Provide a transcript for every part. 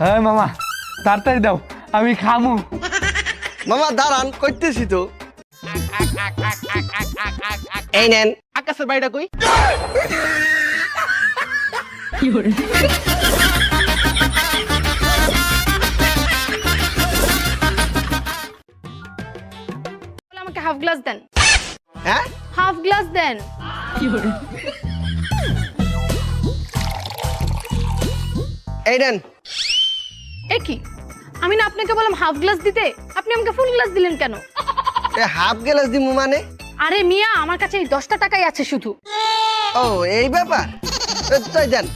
হ্যাঁ মামা তাড়াতাড়ি দাও আমি খামু। মামা দাঁড়ান করতেছি তো। এই নেন। আকাশের বাড়িটা কই? বলে আমাকে হাফ গ্লাস দেন। হ্যাঁ? হাফ গ্লাস দেন এই নেন। এ কি? আমি না আপনাকে বললাম হাফ গ্লাস দিতে? আপনি আমাকে ফুল গ্লাস দিলেন কেন? এ হাফ গ্লাস দিমু মানে? আরে মিয়া আমার কাছে এই দশটা টাকাই আছে শুধু। ও এই ব্যাপার? এ, তাই দেন।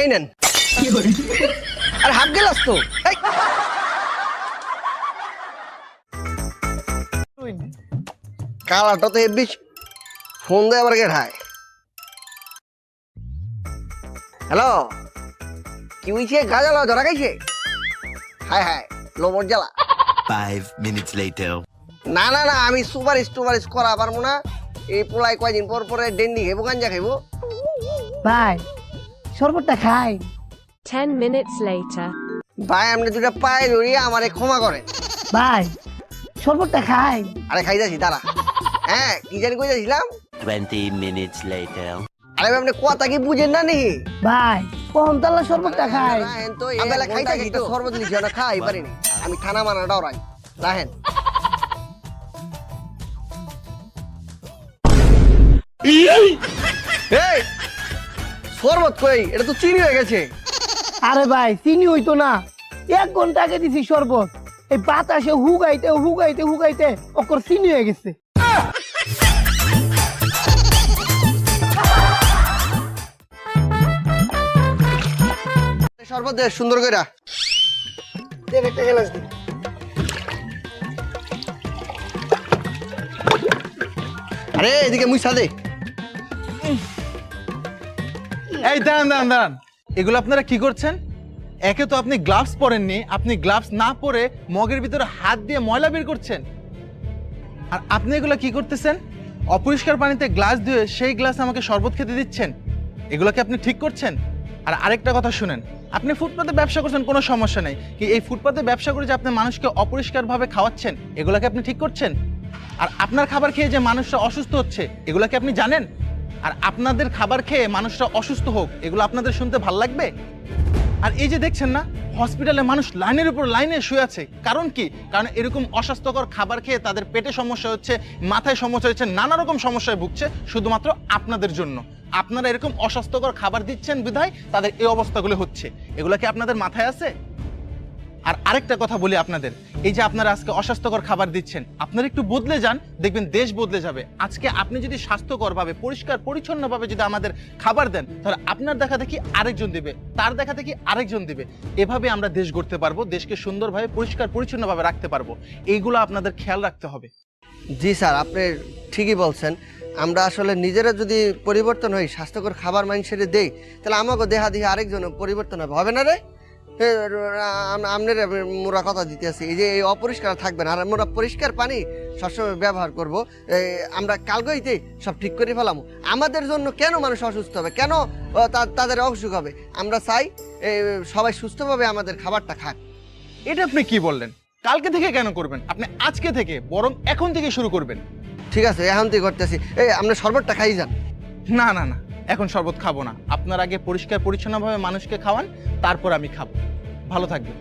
এই নেন। আর হাফ গ্লাস তো। কালাটা তো হেব্বি। ফোন দেয় আবার কে ঠায়? হ্যালো? কি হয়েছে গাজালা ধরা খাইছে? হায় হায় লোবর জ্বালা। Five minutes later. না না না আমি সুপারিশ টুপারিশ করা পারব না। এই পোলাই কয়দিন পর পরে ডেন্ডি খাইবো গাঞ্জা খাইবো। ভাই শরবতটা খাই। 10 minutes later. ভাই আপনি দুটা পায়ে ধরি আমারে ক্ষমা করে ভাই শরবতটা খাই। আরে খাইতেছি তারা হ্যাঁ কি জানি কইতেছিলাম? Twenty minutes later. আরে ভাই, আপনি কথা কি বুঝেন না নি ভাই কোন তালা শরবতটা খাই। রাহেন তো আবেলা খাইতেছি তো। সর্বত লিখে না খাই পারিনি আমি থানা মানা ডরাই রাহেন এই! শরবত কই? এটা তো চিনি হয়ে গেছে। আরে ভাই চিনি হইতো না। এক ঘণ্টা আগে দিছি শরবত। এই বাতাসে হুগাইতে হুগাইতে হুগাইতে ওকর চিনি হয়ে গেছে। শরবত দে সুন্দর কইরা। দে একটা গ্লাস দে। আরে এদিকে মুই সাদে এই দাঁড়ান দাঁড়ান দাঁড়ান। এগুলো আপনারা কি করছেন? একে তো আপনি গ্লাভস পরেননি, আপনি গ্লাভস না পরে মগের ভিতরে হাত দিয়ে ময়লা বের করছেন। আর আপনি এগুলো কি করতেছেন? অপরিষ্কার পানিতে গ্লাস ধুয়ে সেই গ্লাস আমাকে শরবত খেতে দিচ্ছেন। এগুলোকে আপনি ঠিক করছেন? আর আরেকটা কথা শুনেন, আপনি ফুটপাতে ব্যবসা করছেন, কোনো সমস্যা নেই। কি এই ফুটপাতে ব্যবসা করে যে আপনি মানুষকে অপরিষ্কারভাবে খাওয়াচ্ছেন এগুলোকে আপনি ঠিক করছেন? আর আপনার খাবার খেয়ে যে মানুষরা অসুস্থ হচ্ছে, এগুলো কি আপনি জানেন? আর আপনাদের খাবার খেয়ে মানুষরা অসুস্থ হোক, এগুলো আপনাদের শুনতে ভালো লাগবে? আর এই যে দেখছেন না হসপিটালে মানুষ লাইনের উপর লাইনে শুয়ে আছে। কারণ কি? কারণ এরকম অস্বাস্থ্যকর খাবার খেয়ে তাদের পেটে সমস্যা হচ্ছে, মাথায় সমস্যা হচ্ছে, নানা রকম সমস্যায় ভুগছে, শুধুমাত্র আপনাদের জন্য। আপনারা এরকম অস্বাস্থ্যকর খাবার দিচ্ছেন বিধায় তাদের এই অবস্থাগুলো হচ্ছে। এগুলো কি আপনাদের মাথায় আছে? আর আরেকটা কথা বলি আপনাদের। এই যে আপনারা আজকে অস্বাস্থ্যকর খাবার দিচ্ছেন, আপনারা একটু বদলে যান, দেখবেন দেশ বদলে যাবে। আজকে আপনি যদি স্বাস্থ্যকরভাবে, পরিষ্কার, পরিচ্ছন্নভাবে যদি আমাদের খাবার দেন, তাহলে আপনার দেখা দেখি আরেকজন দিবে, তার দেখা দেখি আরেকজন দিবে। এভাবে আমরা দেশ গড়তে পারব, দেশকে সুন্দরভাবে, পরিষ্কার, পরিচ্ছন্নভাবে রাখতে পারব। এইগুলো আপনাদের খেয়াল রাখতে হবে। জি স্যার, আপনি ঠিকই বলছেন। আমরা আসলে নিজেরা যদি পরিবর্তন হই, স্বাস্থ্যকর খাবার মানুষের দেই, তাহলে আমাকে দেহা দেহে আরেকজন পরিবর্তন হবে। হবে না রে? আমনের মোরা কথা দিতে আছি এই যে এই অপরিষ্কার থাকবে না আর আমরা পরিষ্কার পানি সবসময় ব্যবহার করব। আমরা কালগইতে সব ঠিক করে ফেলাম। আমাদের জন্য কেন মানুষ অসুস্থ হবে? কেন তাদের অসুখ হবে? আমরা চাই সবাই সুস্থভাবে আমাদের খাবারটা খাক। এটা আপনি কি বললেন? কালকে থেকে কেন করবেন? আপনি আজকে থেকে বরং এখন থেকে শুরু করবেন। ঠিক আছে এখন তুই করতেছি। এই আমরা শরবতটা খাই যান। না না না। এখন শরবত খাব না। আপনার আগে পরিষ্কার পরিচ্ছন্নভাবে মানুষকে খাওয়ান, তারপর আমি খাব। ভালো থাকবেন।